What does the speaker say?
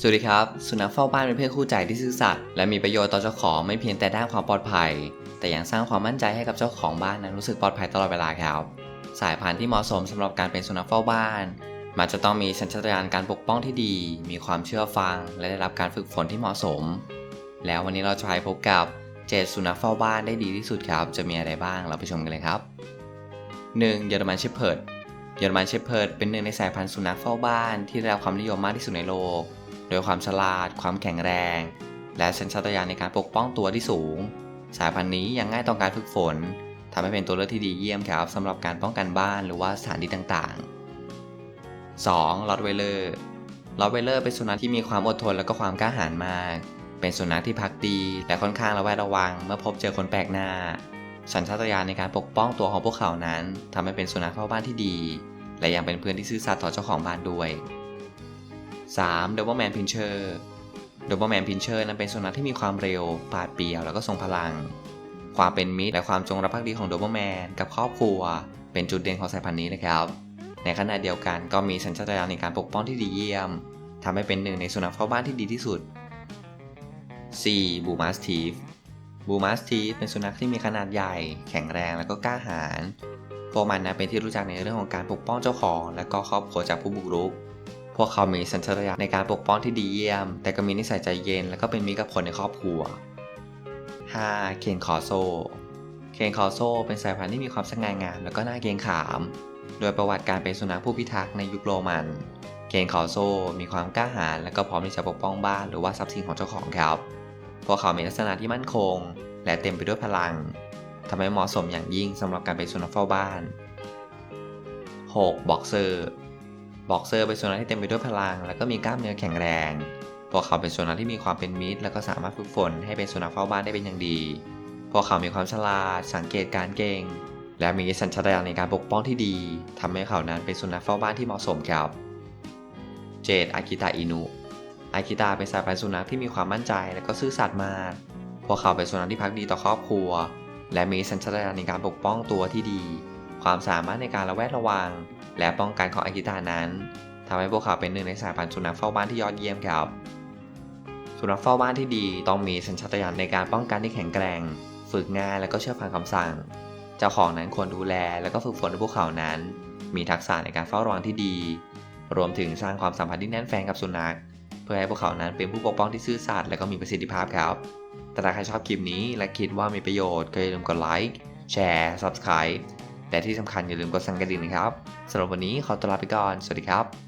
สวัสดีครับ สุนัขเฝ้าบ้านเป็นเพื่อนคู่ใจที่ซื่อสัตย์และมีประโยชน์ต่อเจ้าของไม่เพียงแต่ด้านความปลอดภัย แต่ยังสร้างความมั่นใจให้กับเจ้าของบ้านนั้นรู้สึกปลอดภัยตลอดเวลาครับ สายพันธุ์ที่เหมาะสมสำหรับการเป็นสุนัขเฝ้าบ้าน มันจะต้องมีสัญชาตญาณการปกป้องที่ดี มีความเชื่อฟัง และได้รับการฝึกฝนที่เหมาะสม แล้ววันนี้เราจะไปพบกับเจ็ดสุนัขเฝ้าบ้านได้ดีที่สุดครับ จะมีอะไรบ้างเราไปชมกันเลยครับ 1. เยอรมันเชพเพิร์ดเยอรมันเชพเพิร์ดเป็นหนึ่งในสายพันธุ์สุนัขเฝ้าบ้านที่ได้รับความนิยมมากที่สุดในโลก โดยความฉลาด ความแข็งแรง และสัญชาตญาณในการปกป้องตัวที่สูง สายพันธุ์นี้ยังง่ายต่อการฝึกฝนทำให้เป็นตัวเลือกที่ดีเยี่ยมครับสำหรับการป้องกันบ้านหรือว่าสถานที่ต่างๆ 2. ลอตไวเลอร์ลอตไวเลอร์เป็นสุนัขที่มีความอดทนและก็ความกล้าหาญมาก เป็นสุนัขที่พักดีและค่อนข้างระแวดระวัง เมื่อพบเจอคนแปลกหน้า สัญชาตญาณในการปกป้องตัวของพวกเขานั้นทำให้เป็นสุนัขเฝ้าบ้านที่ดี และยังเป็นเพื่อนที่ซื่อสัตย์ต่อเจ้าของบ้านด้วย 3. d o b e m a n Pincher d o b e m a n Pincher นั้นเป็นสุนัขที่มีความเร็วปาดเปรียวแล้วก็ทรงพลัง ความเป็นมิตรและความจงรักภักดีของ d o b e m a n กับครอบครัว เป็นจุดเด่นของสายพันธุ์นี้นะครับ ในขณะเดียวกันก็มีสัญชาตญาณในการปกป้องที่ดีเยี่ยมทำให้เป็นหนึ่งในสุนัขเฝ้าบ้านที่ดีที่สุด 4. บูมาสทีฟบูมาสทีฟเป็นสุนัขที่มีขนาดใหญ่ แข็งแรงและก็กล้าหาญพวกมันนะเป็นที่รู้จักในเรื่องของการปกป้องเจ้าของ และก็ครอบครัวจากผู้บุกรุก พวกเขามีสัญชาตญาณในการปกป้องที่ดีเยี่ยม แต่ก็มีนิสัยใจเย็น และก็เป็นมิตรกับคนในครอบครัว 5. เคนคอโซ เคนคอโซเป็นสายพันธุ์ที่มีความสง่างามและก็น่าเกรงขาม โดยประวัติการเป็นสุนัขผู้พิทักษ์ในยุคโรมัน เคนคอโซมีความกล้าหาญและก็พร้อมที่จะปกป้องบ้านหรือว่าทรัพย์สินของเจ้าของครับ พวกเขามีลักษณะที่มั่นคง และเต็มไปด้วยพลังทำให้เหมาะสมอย่างยิ่งสำหรับการเป็นสุนัขเฝ้าบ้าน 6. บ็อกเซอร์ บ็อกเซอร์เป็นสุนัขที่เต็มไปด้วยพลัง และก็มีกล้ามเนื้อแข็งแรง พวกเขาเป็นสุนัขที่มีความเป็นมิตร และก็สามารถฝึกฝนให้เป็นสุนัขเฝ้าบ้านได้เป็นอย่างดี พวกเขามีความฉลาด สังเกตการเก่ง และมีสัญชาตญาณในการปกป้องที่ดีทำให้เขานั้นเป็นสุนัขเฝ้าบ้านที่เหมาะสมครับ 7. อากิตาอินุอากิตาเป็นสายพันธุ์สุนัขที่มีความมั่นใจและก็ซื่อสัตย์มาก พวกเขาเป็นสุนัขที่พักดีต่อครอบครัว และมีสัญชาตญาณในการปกป้องตัวที่ดี ความสามารถในการระแวดระวัง และป้องกันของอากิตานั้นทำให้พวกเขาเป็นหนึ่งในสายพันธุ์สุนัขเฝ้าบ้านที่ยอดเยี่ยมครับ สุนัขเฝ้าบ้านที่ดีต้องมีสัญชาตญาณในการป้องกันที่แข็งแกร่ง ฝึกงายและก็เชื่อฟังคำสั่ง เจ้าของนั้นควรดูแลและก็ฝึกฝนให้พวกเขานั้น มีทักษะในการเฝ้าระวังที่ดี รวมถึงสร้างความสัมพันธ์ที่แน่นแฟ้งกับสุนัข เพื่อให้พวกเขานั้นเป็นผู้ปกป้องที่ซื่อสัตย์และก็มีประสิทธิภาพครับ แต่ถ้าใครชอบคลิปนี้และคิดว่ามีประโยชน์ก็อย่าลืมกดไลค์แชร์ Subscribe แต่ที่สำคัญอย่าลืมกดสั่นกระดิ่งนะครับสำหรับวันนี้ขอตัวลาไปก่อน สวัสดีครับ